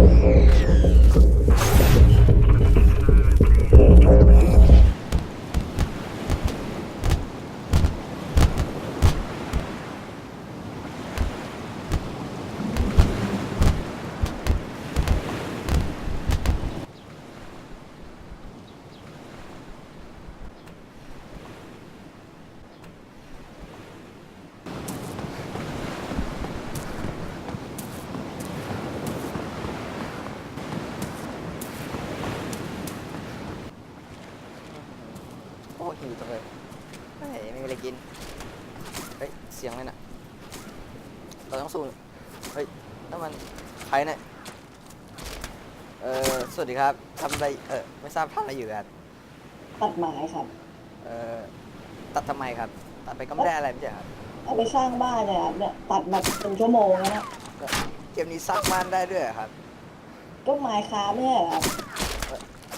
Thank you. อะไรกิน เฮ้ย เสียงอะไรน่ะ เราต้องสู้เฮ้ยนั่นมันใครเนี่ย เออสวัสดีครับทำอะไร เออไม่ทราบทำอะไรอยู่ครับ ตัดไม้ครับเออตัดทำไมครับ ตัดไปก็ไม่ได้อะไรไม่ใช่ครับ เอาไปสร้างบ้านเนี่ยครับเนี่ยตัดแบบเป็นชั่วโมงแล้วนะเกมนี้สร้างบ้านได้ด้วยเหรอครับ ก็ไม้ค้าไม่ใช่เหรอครับ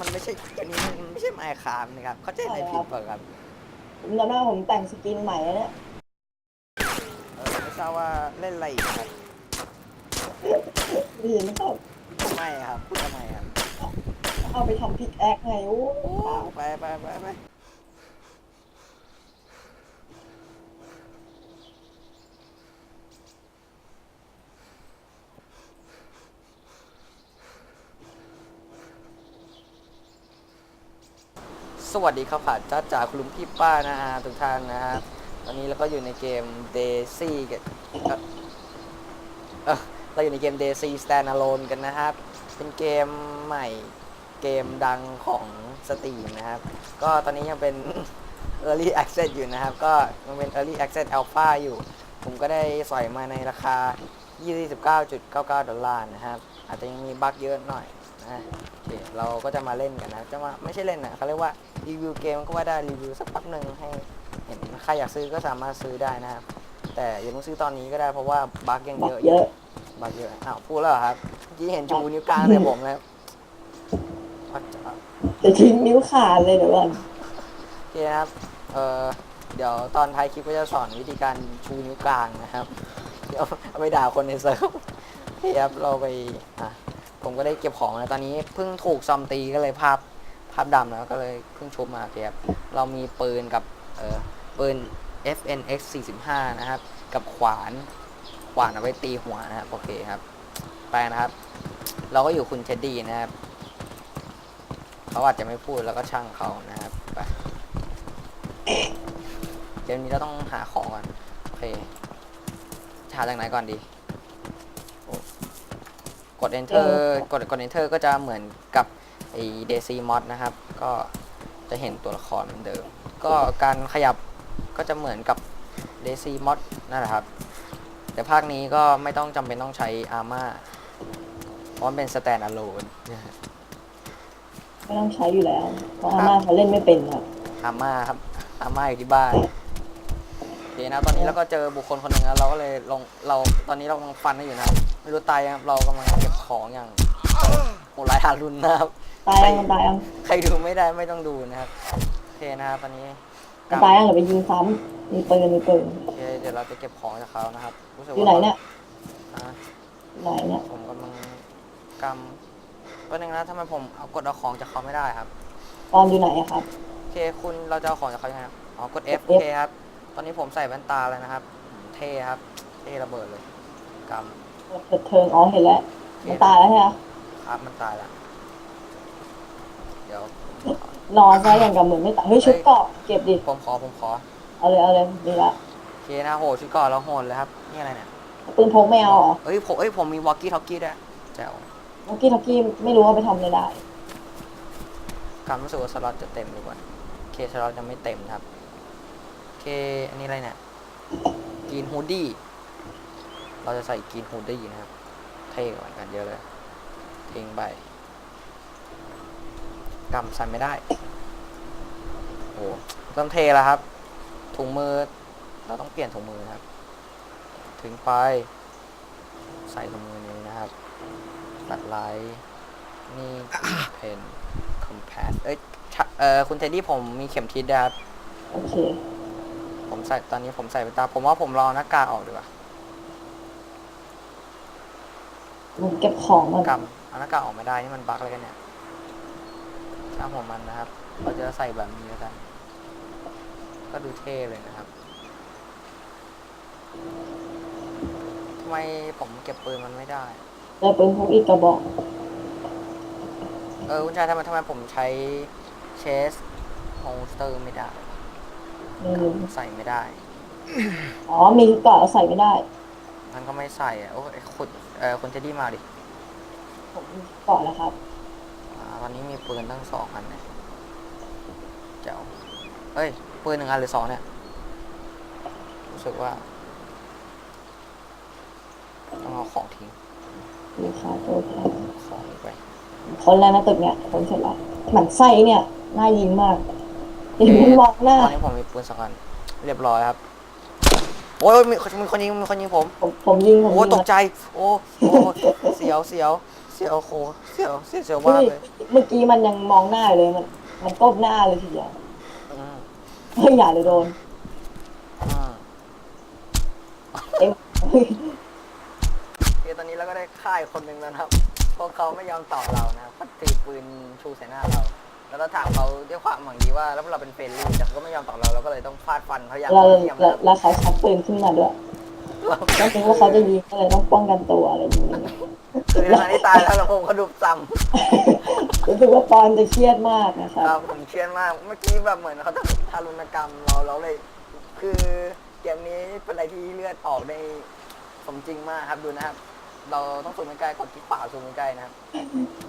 มันไม่ใช่เกมนี้มันไม่ใช่ไมค์คามนะครับ เข้าใจในผิดเปล่าครับ ผมจำได้ว่าผมแต่งสกินใหม่แล้วเนี่ยเออไม่ทราบว่าเล่นอะไรอีกครับดีนะครับทำไมครับพูดทำไมครับเอาไปทำพิกแอคไงโอ้เปล่าไปไปไปไป สวัสดีครับผ่าจ้าจ๋าคุณลุงพี่ป้านะฮะทุกท่านนะฮะตอนนี้เราก็อยู่ในเกม Daisy กันเราอยู่ในเกม Daisy Standalone กันนะครับ เป็นเกมใหม่เกมดังของสต e มนะครับ ก็ตอนนี้ยังเป็น Early Access อยู่นะครับ ก็ยังเป็น Early Access Alpha อยู่ ผมก็ได้ใส่มาในราคา 29.99 ดอลลาร์นะครับ อาจจะยังมีบั๊กเยอะหน่อยนะโอเคเราก็จะมาเล่นกันนะจะมาไม่ใช่เล่นนะเขาเรียกว่ารีวิวเกมก็ว่าได้รีวิวสักแป๊บหนึ่งให้เห็นใครอยากซื้อก็สามารถซื้อได้นะครับ แต่อย่าเพิ่งซื้อตอนนี้ก็ได้เพราะว่าบั๊กยังบัเยกอะเยอะบั๊กเยอะอ้าวพูดแล้วเหรอครับเมื่อกี้เห็นจูนิ้วกลางเลยผมแล้วพระเจ้าจะทิ้งนิ้วขาดเลยเดี๋ยวก่อนโอเคนะครับเอ่อเดี๋ยวตอนท้ายคลิปก็จะสอนวิธีการชูนิ้วกลางนะครับ เดี๋ยวเอาไปด่าคนในเซิร์ฟเครับเราไปอะผมก็ได้เก็บของแล้วตอนนี้เพิ่งถูกซอมตีก็เลยภาพภาพดำแล้วก็เลยเพิ่งชุบมาเคครับเรามีปืนกับเออปืน FNX 45นะครับ กับขวานขวานเอาไว้ตีหัวนะครับโอเคครับไปนะครับ เราก็อยู่คุณเท็ดดี้นะครับเขาอาจจะไม่พูดแล้วก็ช่างเขานะครับไปเดี๋ยวนี้เราต้องหาของก่อนโอเคาจากไหนก่อนดีโอ้กด enter กดกด enter ก็จะเหมือนกับไอ้ DC mod นะครับ ก็จะเห็นตัวละครเหมือนเดิม ก็การขยับก็จะเหมือนกับ DC mod นั่นแหละครับ แต่ภาคนี้ก็ไม่ต้องจำเป็นต้องใช้ armor เพราะมันเป็น stand alone ไม่ต้องใช้อยู่แล้วเพราะอาม่าเขาเล่นไม่เป็นครับอาม่าครับอาม่าอยู่ที่บ้าน โอเคนะตอนนี้เราก็เจอบุคคลคนหนึ่งแล้วเราก็เลยลงเราตอนนี้เรากำลังฟันกันอยู่นะครับไม่รู้ตายยังครับเรากำลังเก็บของอย่างโหหลายทารุณนะครับตายยังมันตายยังใครดูไม่ได้ไม่ต้องดูนะครับโอเคนะครับตอนนี้มันตายยังเดี๋ยวไปยิงซ้ำมีปืนมีปืนโอเคเดี๋ยวเราจะเก็บของจากเขานะครับรู้สึกอยู่ว่าไหนเนี่ยอะไหนเนี่ยผมกำลังกำก็นึงนะทำไมผมเอากดเอาของจากเขาไม่ได้ครับ ตอนอยู่ไหนอะครับ โอเคคุณเราจะเอาของจากเขายังไงครับอ๋อกด F กด F โอเคครับ ตอนนี้ผมใส่แว่นตาแล้วนะครับ เท่ครับ เท่ระเบิดเลยกเปิดเทิงอ๋อเห็นแล้ว มันตายแล้วใช่ไหมำครับมันตายแล้วเดี๋ยวนอนซะอย่างกับเหมือนไม่ตายเฮ้ยชุดเกาะเก็บดิ ผมขอผมขอเอาเลยเอาเลยดีละโอเคนะโหชุดก่อนเราโหดเลยครับนี่อะไรเนี่ยปืนพกไม่เอาเหรอเอ้ยผมเอ้ยผมมีวอกกี้ท็อกกี้ด้วยแจ๋วเมื่อกี้ทักกี้ไม่รู้ว่าไปทำอะไรได้การรู้สึกว่าสล็อตจะเต็มหรือเปล่าโอเคสล็อตยังไม่เต็มนะครับโอ เค อันนี้อะไรเนี่ยกีนฮูดดี้ เราจะใส่กีนฮูดดี้นะครับ เท่กว่ากันเยอะเลยทิ้งไปกำใส่ไม่ได้ โอ้เริ่มเทแล้วครับ ถุงมือ เราต้องเปลี่ยนถุงมือนะครับ ถึงไป ใส่ถุงมือนี้นะครับตัดไลท์นี่เพนคอมแพสเอ้ยเออคุณเทดดี้ผมมีเข็มทิศนะครับ โอเค ผมใส่ตอนนี้ผมใส่ไปตา ผมว่าผมรองหน้ากากออกดีกว่าผมเก็บของมันกำเอาหน้ากากออกไม่ได้นี่มันบั๊กอะไรกันเนี่ยช่างหัวมันนะครับ เราจะใส่แบบนี้แล้วกัน ก็ดูเท่เลยนะครับทำไมผมเก็บปืนมันไม่ได้แต่ปืนพกอีกกระบอก เออคุณชายทำไมทำไมผมใช้เชสโฮสเตอร์ไม่ได้ ไม่รู้ใส่ไม่ได้อ๋อมีเกาะใส่ไม่ได้มันก็ไม่ใส่อะโอ้ยคุณเออคุณเจะดีมาดิผมเกาะแล้วครับอ่าตอนนี้มีปืนตั้งสองอันเนี่ยเจ้าเอ้ยปืนหนึ่งอันหรือสองเนี่ยรู้สึกว่าต้องเอาของทิ้งลูกค้าตัวแทนของไปคนแล้วนะตึกเนี่ยคนเสร็จแล้วหมันไส้เนี่ยน่ายิงมาก ยิงมันมองหน้าตอนนี้ผมมีปืนสองอันเรียบร้อยครับ โอ้ยมีมีคนยิงมีคนยิงผม ผมผมยิงผมโอ้ยิงตกใจ โอ้โอ้เสียวเสียวเสียวโคเสียวเสียวเสียวเฮ้มากยเลยเมื่อกี้มันยังมองหน้าอยู่เลยมัน มันก้มหน้าเลยทีเดียวอืมเฮ้ยอย่าเลยโดนอืมเอ็มเฮ้ยโอเคตอนนี้เราก็ได้ฆ่าอีกคนหนึ่งแล้วนะครับเพราะเขาไม่ยอมต่อเรานะครับเขาถือปืนชูใส่หน้าเรา แล้วเราถามเขาด้วยความหวังดีว่าแล้วเราเป็นเฟรนลี่แต่เขาก็ไม่ยอมต่อเราเราก็เลยต้องฟาดฟันเขาอย่างเราเยี่ยมเรานะครับเราเขาชักปืนขึ้นมาด้วยก็คิดว่าเขาจะยิงก็เลยต้องป้องกันตัวอะไรอย่างนี้คือในขณะที่ตายแล้วเราคงเขาดุซ้รู้สึกว่าปอนจะเครียดมากนะคำรับครับผมเชื่อมากเมื่อกี้แบบเหมือนเขาจะทารุณกรรมเราเราเลย คือเกมนี้เป็นอะไรที่เลือดออกในสมจริงมากครับดูนะครับ เราต้องซูมใกล้ๆกดที่ขวาซูมใกล้ๆนะครับ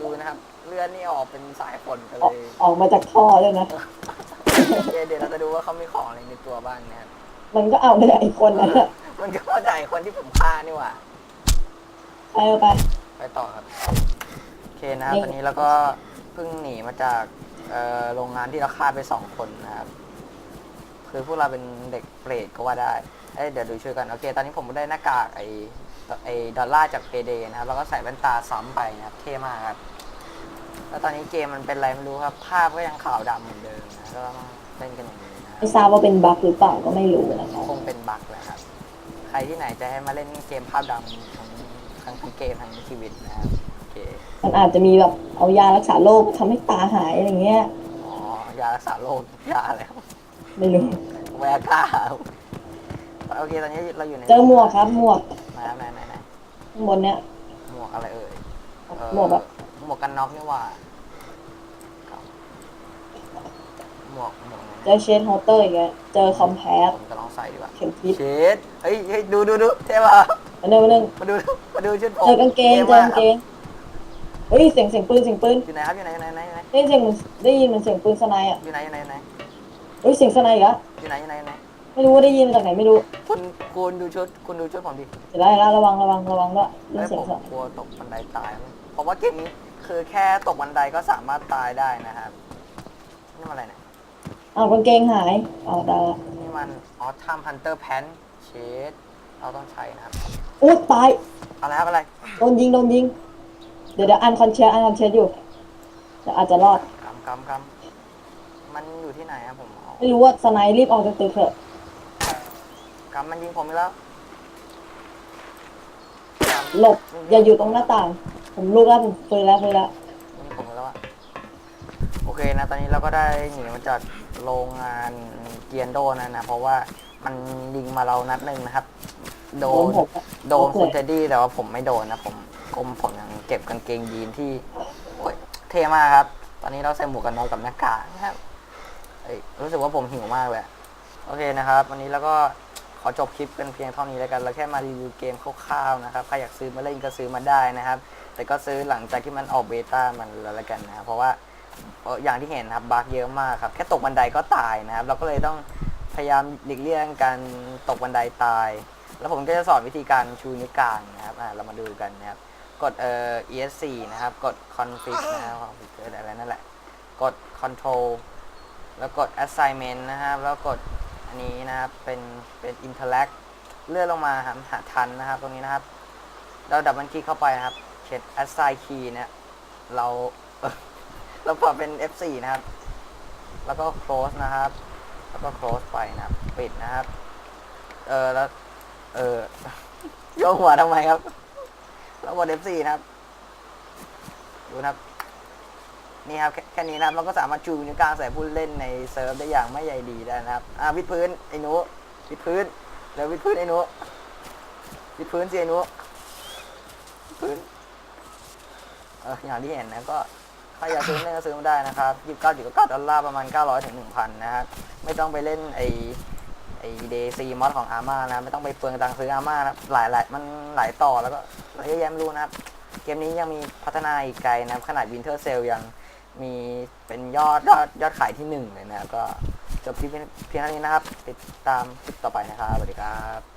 ดูนะครับ เลือดนี่ออกเป็นสายฝนกันออกเลยออกมาจากท่อเลยนะโอเคเดี๋ยวเราจะดูว่าเขามีของอะไรในตัวบ้างนะครับ มันก็เอาเลยไอ้คนนั้นอะมันก็เข้าใจคนที่ผมฆ่านี่หว่า ไปเอาไป ไปต่อครับ โอเคนะครับนี่ตอนนี้เราก็เพิ่งหนีมาจากเอ่อโรงงานที่เราฆ่าไปสองคนนะครับ คือพวกเราเป็นเด็กเปรตก็ว่าได้ เอ้ยเดี๋ยวดูช่วยกัน โอเค ตอนนี้ผมได้หน้ากากไอ ไอดอลลาร์จากเพเดนะครับแล้วก็ใส่แว่นตาซ้ำไปนะครับเท่มากครับ แล้วตอนนี้เกมมันเป็นอะไรไม่รู้ครับ ภาพก็ยังขาวดำเหมือนเดิมนะก็ต้องเล่นกันอย่างนี้นะคไม่รับทราบว่าเป็นบั๊กหรือเปล่าก็ไม่รู้นะครับ คงเป็นบั๊กแหละครับ ใครที่ไหนจะให้มาเล่นเกมภาพดำทั้งทั้งทั้งเกมทั้งชีวิตนะครับโอเคมันอาจจะมีแบบเอายารักษาโรคทำให้ตาหายอะไรเงี้ย อ๋อยารักษาโรคยาอะไรครับไม่รู้ แวร์ก้า โอเคตอนนี้เราอยู่ในเจอหมวกครับหมวกไหนไหนไหนไหนข้างบนเนี้ยหมวกอะไรเอ่ยเอ่อหมวกแบบหมวกกันน็อกนี่หว่าครับหมวกหมวกไหนเจอเชนโฮเตอร์อย่างเงี้ยเจอคอมแพสผมจะลองใส่ดีกว่าเข็มทิศเชดเฮ้ยเฮ้ยดูดูดูเท่ป่ะอันนึงอันนึงมาดูมาดูชุดผมเจอกางเกงเจอกางเกงเฮ้ยเสียงเสียงปืนเสียงปืนอยู่ไหนครับอยู่ไหนอยู่ไหนอยู่ไหนอยู่ไหนได้ยินเสียงเหมือนได้ยินเหมือนเสียงปืนสไนด์อะอยู่ไหนอยู่ไหนอยู่ไหนเฮ้ยเสียงสไนด์อีกแล้วอยู่ไหนอยู่ไหนอยู่ไหน ไม่รู้ว่าได้ยินมาจากไหนไม่รู้คุณคุณดูชุดคุณดูชุดผมดิเดี๋ยวไล่แล้วระวังระวังระวังด้วยเรื่อไอ้งเสียผงมสไนด์กลัวตกบันไดตายเพราะว่าเกมนี้คือแค่ตกบันไดก็สามารถตายได้นะครับนี่มันอะไรเนี่ยอ้าวกางเกงหายอ้าวได้ละนี่มันออทัมฮันเตอร์แพนเชดเราต้องใช้นะครับอุ๊ยตายอะไรครับอะไรโดนยิงโดนยิง เดี๋ยวเดี๋ยวอันคอนเชียอันคอนเชียอยู่เดี๋ยวอาจจะรอดกำกำกำมันอยู่ที่ไหนครับผมเอาไม่รู้ว่าสไนด์รีบออกจากตึกเถอะ กำมันยิงผมไปแล้วกำหลบ อย่าอยู่ตรงหน้าต่าง ผมลุกแล้วผมฟื้นแล้วฟื้นแล้วยิงผมไปแล้วอะโอเคนะ ตอนนี้เราก็ได้หนีมาจากโรงงานเกียนโดนะนะ เพราะว่ามันยิงมาเรานัดหนึ่งนะครับ โดน ผมอะโดนโอเคคุณเทดดี้แต่ว่าผมไม่โดนนะผมกลมผมยังเก็บกางเกงยีนที่โอ้ยเท่มากครับ ตอนนี้เราใส่หมวกกันน็อกกับหน้ากากนะครับเอ้ยรู้สึกว่าผมหิวมากเลยอะโอเคนะครับ วันนี้แล้วก็ ขอจบคลิปเป็นเพียงเท่านี้แล้วกัน เราแค่มารีวิวเกมคร่าวๆนะครับ ใครอยากซื้อมาเล่นก็ซื้อมาได้นะครับ แต่ก็ซื้อหลังจากที่มันออกเบต้ามันแล้วละกันนะครับ เพราะว่าอย่างที่เห็นครับบั๊กเยอะมากครับ แค่ตกบันไดก็ตายนะครับ เราก็เลยต้องพยายามหลีกเลี่ยงการตกบันไดตาย แล้วผมก็จะสอนวิธีการชูนิ้วกลางนะครับเรามาดูกันนะครับ กดเอ่อ ESC นะครับ กด config นะครับอะไรนั่นแหละ กด control แล้วกด assignment นะครับ แล้วกด อันนี้นะครับ เป็น เป็น interact เลื่อนลงมาครับหาทันนะครับ ตรงนี้นะครับ เราดับมันคลิกเข้าไปนะครับเช็ด assign key เนี่ย เรา เราปรับเป็น F4 นะครับ แล้วก็ close นะครับ แล้วก็ close ไปนะครับ ปิดนะครับ เออแล้ว เออโยกหัวทำไมครับ แล้วกด F4 นะครับ ดูนะครับ นี่ครับแค่นี้นะครับเราก็สามารถจูนิ้วกลางใส่ผู้เล่นในเซิร์ฟได้อย่างไม่ใยดีได้นะครับอ่าวิดพื้นไอ้หนูวิดพื้นแล้ววิดพื้นไอ้หนูวิดพื้นสิไอ้หนูวิดพื้นเอออย่างที่เห็นนะก็ใครอยากซื้อเล่นก็ซื้อมาได้นะครับยี่สิบเก้าจุดเก้าดอลลาร์ประมาณเก้าร้อยถึงหนึ่งพันนะครับไม่ต้องไปเล่นไอไอเดซีมอดของอาร์มานะไม่ต้องไปเปลืองตังค์ซื้ออาร์มานะหลายหลายมันหลายต่อแล้วก็เยอะแยะไม่รู้นะครับ เกมนี้ยังมีพัฒนาอีกไกลนะขนาดวินเทอร์เซลยัง มีเป็นยอดยอดยอดขายที่หนึ่งเลยนะครับก็จบที่เพียงเท่านี้นะครับ ติดตามคลิปต่อไปนะครับสวัสดีครับ